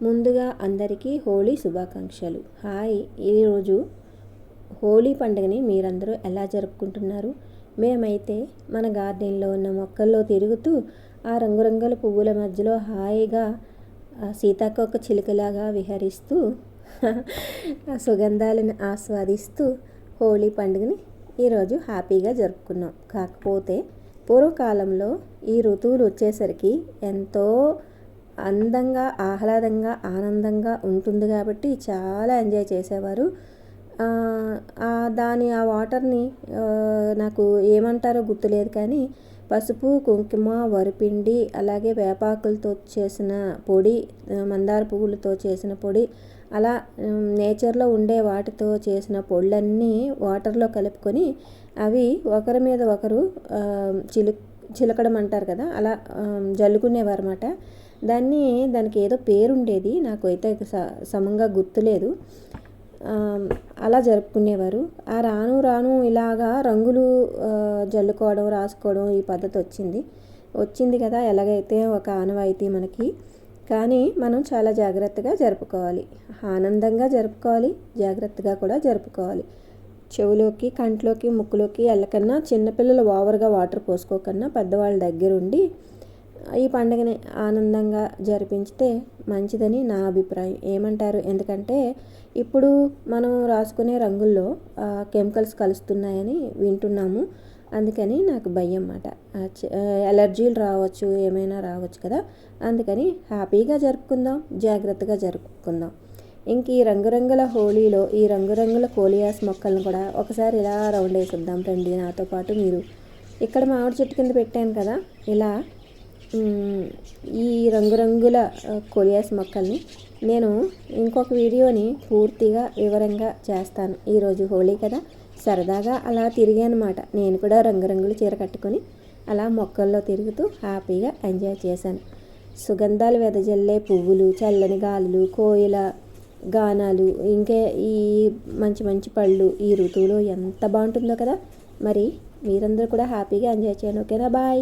ముందుగా అందరికీ హోలీ శుభాకాంక్షలు. హాయ్ ఈరోజు హోలీ పండుగని మీరందరూ ఎలా జరుపుకుంటున్నారు? మేమైతే మన గార్డెన్లో ఉన్న మొక్కల్లో తిరుగుతూ ఆ రంగురంగుల పువ్వుల మధ్యలో హాయిగా సీతాకోక చిలుకలాగా విహరిస్తూ ఆ సుగంధాలను ఆస్వాదిస్తూ హోలీ పండుగని ఈరోజు హ్యాపీగా జరుపుకున్నాం. కాకపోతే పూర్వకాలంలో ఈ ఋతువులు వచ్చేసరికి ఎంతో అందంగా ఆహ్లాదంగా ఆనందంగా ఉంటుంది కాబట్టి చాలా ఎంజాయ్ చేసేవారు. దాని ఆ వాటర్ని నాకు ఏమంటారో గుర్తులేదు కానీ పసుపు కుంకుమ వరిపిండి అలాగే వేపాకులతో చేసిన పొడి మందార పువ్వులతో చేసిన పొడి అలా నేచర్లో ఉండే వాటితో చేసిన పొళ్ళన్నీ వాటర్లో కలుపుకొని అవి ఒకరి మీద ఒకరు చిలు చిలకడం అంటారు కదా అలా జల్లుకునేవారు అనమాట దాన్ని దానికి ఏదో పేరు ఉండేది నాకు అయితే సమంగా గుర్తులేదు. అలా జరుపుకునేవారు. ఆ రాను రాను ఇలాగా రంగులు జల్లుకోవడం రాసుకోవడం ఈ పద్ధతి వచ్చింది. వచ్చింది కదా ఎలాగైతే ఒక ఆనవాయితీ మనకి. కానీ మనం చాలా జాగ్రత్తగా జరుపుకోవాలి. ఆనందంగా జరుపుకోవాలి. జాగ్రత్తగా కూడా జరుపుకోవాలి. చెవులోకి కంట్లోకి ముక్కులోకి వెళ్ళకన్నా చిన్నపిల్లలు ఓవర్గా వాటర్ పోసుకోకన్నా పెద్దవాళ్ళ దగ్గరుండి ఈ పండుగని ఆనందంగా జరిపించితే మంచిదని నా అభిప్రాయం. ఏమంటారు? ఎందుకంటే ఇప్పుడు మనం రాసుకునే రంగుల్లో కెమికల్స్ కలుస్తున్నాయని వింటున్నాము. అందుకని నాకు భయం అన్నమాట. ఎలర్జీలు రావచ్చు ఏమైనా రావచ్చు కదా. అందుకని హ్యాపీగా జరుపుకుందాం జాగ్రత్తగా జరుపుకుందాం. ఇంక ఈ రంగురంగుల హోలీలో ఈ రంగురంగుల కోలియాస్ మొక్కలను కూడా ఒకసారి ఇలా రౌండ్ వేసిద్దాం రండి నాతో పాటు మీరు. ఇక్కడ మామిడి చెట్టు కింద పెట్టాను కదా ఇలా ఈ రంగురంగుల కొరియాస్ మొక్కల్ని నేను ఇంకొక వీడియోని పూర్తిగా వివరంగా చేస్తాను. ఈరోజు హోలీ కదా. సరదాగా అలా తిరిగానమాట నేను కూడా రంగురంగుల చీర కట్టుకొని అలా మొక్కల్లో తిరుగుతూ హ్యాపీగా ఎంజాయ్ చేశాను. సుగంధాలు వెదజల్లే పువ్వులు చల్లని గాలులు కోయిల గానాలు ఇంకే ఈ మంచి మంచి పళ్ళు ఈ ఋతువులో ఎంత బాగుంటుందో కదా. మరి మీరందరూ కూడా హ్యాపీగా ఎంజాయ్ చేయండి. ఓకేనా? బాయ్.